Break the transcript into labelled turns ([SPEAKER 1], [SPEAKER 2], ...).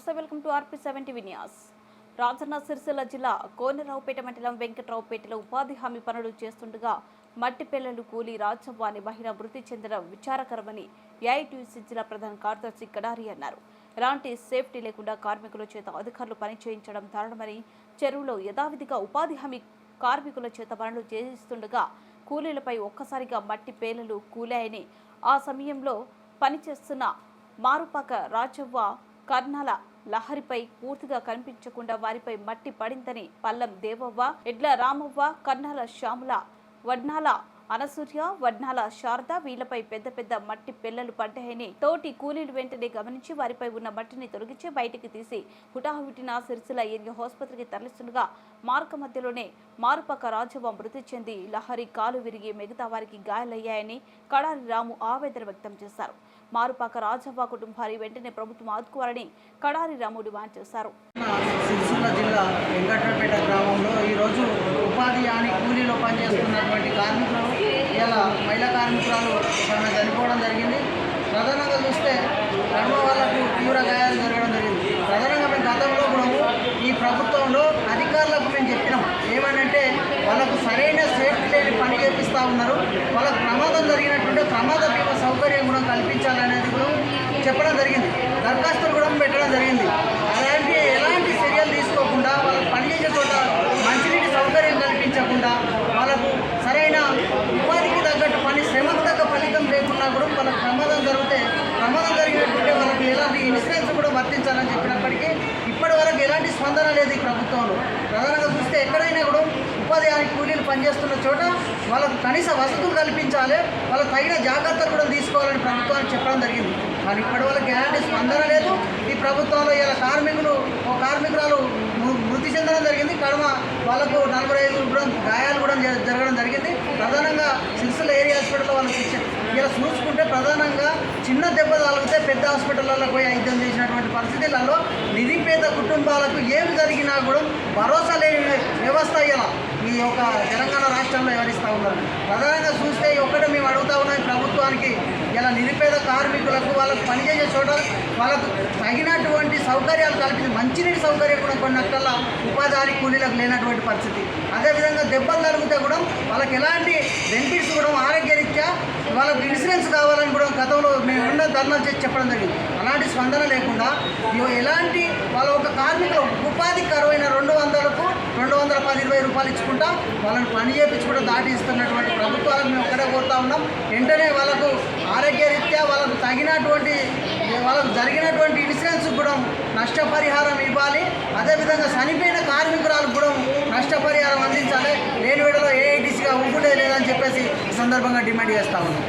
[SPEAKER 1] నమస్తే welcome to RP seventy వినియాస్ రాజన్న సిరిసిల్ల జిల్లా కోనరావుపేట మండలం వెంకట్రావుపేటలో ఉపాధి హామీ పనులు చేస్తుండగా మట్టి పిల్లలు కూలి రాజవ్వ అనే మహిళ మృతి చెందడం విచారకరమని ఏఐటీసీ జిల్లా ప్రధాన కార్యదర్శి కడారి అన్నారు. ఎలాంటి సేఫ్టీ లేకుండా కార్మికుల చేత అధికారులు పని చేయించడం దారుణమని చెరువులో యథావిధిగా ఉపాధి హామీ కార్మికుల చేత పనులు చేయిస్తుండగా కూలీలపై ఒక్కసారిగా మట్టి పేలలు కూలాయని ఆ సమయంలో పనిచేస్తున్న మారుపాక రాజవ్వ కర్నాల లహరిపై పూర్తిగా కనిపించకుండా వారిపై మట్టి పడిందని పల్లం దేవవ్వ ఎడ్ల రామవ్వ కన్నాల శ్యాముల వడ్నాల అనసూర్య వడ్నాల శారద వీళ్ళపై పెద్ద పెద్ద మట్టి పిల్లలు పడ్డాయని తోటి కూలీలు వెంటనే గమనించి వారిపై ఉన్న మట్టిని తొలగించి బయటికి తీసి హుటాహుటిన సిరిసిల ఏరియా ఆసుపత్రికి తరలిస్తుండగా మార్గ మధ్యలోనే మారుపక్క రాజవ్వ మృతి చెంది లహరి కాలు విరిగి మిగతా వారికి గాయాలయ్యాయని కడారి రాము ఆవేదన వ్యక్తం చేశారు. మారుపాక రాజవ్వ కుటుంబాన్ని వెంటనే ప్రభుత్వం ఆదుకోవాలని కడారి రాము డిమాండ్ చేశారు
[SPEAKER 2] సిరిసిల్ల జిల్లా వెంకటపేట గ్రామంలో ఈరోజు ఉపాధి హామీ కూలీలో పనిచేస్తున్నటువంటి కార్మికులు ఇలా సంవత్సరాలు ఆమె చనిపోవడం జరిగింది. ప్రధానంగా చూస్తే కర్మ వాళ్ళకు తీవ్ర గాయాలు జరగడం జరిగింది. ప్రధానంగా మేము గతంలో కూడా ఈ ప్రభుత్వంలో అధికారులకు మేము చెప్పినాం. ఏమనంటే వాళ్ళకు సరైన సేఫ్టీ లేని పని చేపిస్తూ ఉన్నారు. వాళ్ళకు ప్రమాదం జరిగినటువంటి ప్రమాద బీమా సౌకర్యం కూడా కల్పించాలనేది కూడా చెప్పడం జరిగింది దరఖాస్తులు కూడా పెట్టడం జరిగింది అలాంటి ఎలాంటి చర్యలు తీసుకోకుండా వాళ్ళకి పనిచేసే చోట మంచినీటి సౌకర్యం కల్పించకుండా వాళ్ళకు సరైన ఉపాధికి తగ్గట్టు పని శ్రమకు తగ్గ ఫలితం లేకున్నా కూడా వాళ్ళకి ప్రమాదం జరిగితే ప్రమాదం జరిగినట్టుంటే వాళ్ళకి ఎలాంటి ఇన్సూరెన్స్ కూడా చెప్పినప్పటికీ ఇప్పటి వరకు ఎలాంటి స్పందన లేదు ఈ ప్రభుత్వంలో. ప్రధానంగా చూస్తే ఎక్కడైనా కూడా ఉపాధి హామీ కూలీలు పనిచేస్తున్న చోట వాళ్ళకు కనీస వసతులు కల్పించాలి వాళ్ళకు తగిన జాగ్రత్తలు కూడా తీసుకోవాలని ప్రభుత్వానికి చెప్పడం జరిగింది. కానీ ఇప్పటి వరకు ఎలాంటి స్పందన లేదు. ఈ ప్రభుత్వంలో ఇలా కార్మికులు ఓ కార్మికురాలు మృతి చెందడం జరిగింది. కడమ వాళ్ళకు నలభై ఐదు కూడా గాయాలు కూడా జ- జరగడం జరిగింది. ప్రధానంగా సిరిసిల్ల ఏరియా హాస్పిటల్లో వాళ్ళకి ఇలా చూసుకుంటే ప్రధానంగా చిన్న దెబ్బ తాగితే పెద్ద హాస్పిటల్లో పోయి ఐద్యం చేసినటువంటి పరిస్థితులలో నిరుపేద కుటుంబాలకు ఏమి జరిగినా కూడా భరోసా లేని వ్యవస్థ ఇలా ఈ యొక్క తెలంగాణ రాష్ట్రంలో వివరిస్తూ ఉన్నారు. ప్రధానంగా చూస్తే ఈ ఒక్కటే మేము అడుగుతా ఉన్నాం ప్రభుత్వానికి ఇలా నిరుపేద కార్మికులకు వాళ్ళకు పనిచేసే చోట వాళ్ళకు తగినటువంటి సౌకర్యాలు కల్పించి మంచినీటి సౌకర్యం కూడా కొన్నట్ల ఉపాధి కూలీలకు లేనటువంటి పరిస్థితి. అదేవిధంగా దెబ్బలు తగిలితే కూడా వాళ్ళకి ఎలాంటి బెనిఫిట్స్ కూడా ఆరోగ్యరీత్యా వాళ్ళకి ఇన్సూరెన్స్ కావాలని కూడా గతంలో మేము ఉన్న ధర్నా చేసి చెప్పడం జరిగింది. అలాంటి స్పందన లేకుండా ఎలాంటి వాళ్ళ ఒక కార్మికులు ఉపాధి కరువైన పది ఇచ్చుకుంటా వాళ్ళని పని చేయించుకుంటూ దాటి ఇస్తున్నటువంటి ప్రభుత్వాలను మేము ఒక్కడే కోరుతా ఉన్నాం. వెంటనే వాళ్ళకు ఆరోగ్యరీత్యా వాళ్ళకు తగినటువంటి వాళ్ళకు జరిగినటువంటి ఇన్సూరెన్స్ కూడా నష్టపరిహారం ఇవ్వాలి. అదేవిధంగా చనిపోయిన కార్మికురాలకు కూడా నష్టపరిహారం అందించాలి. లేని విడలో ఏఐటీసీగా ఉంటుండే లేదని చెప్పేసి ఈ సందర్భంగా డిమాండ్ చేస్తా ఉన్నాం.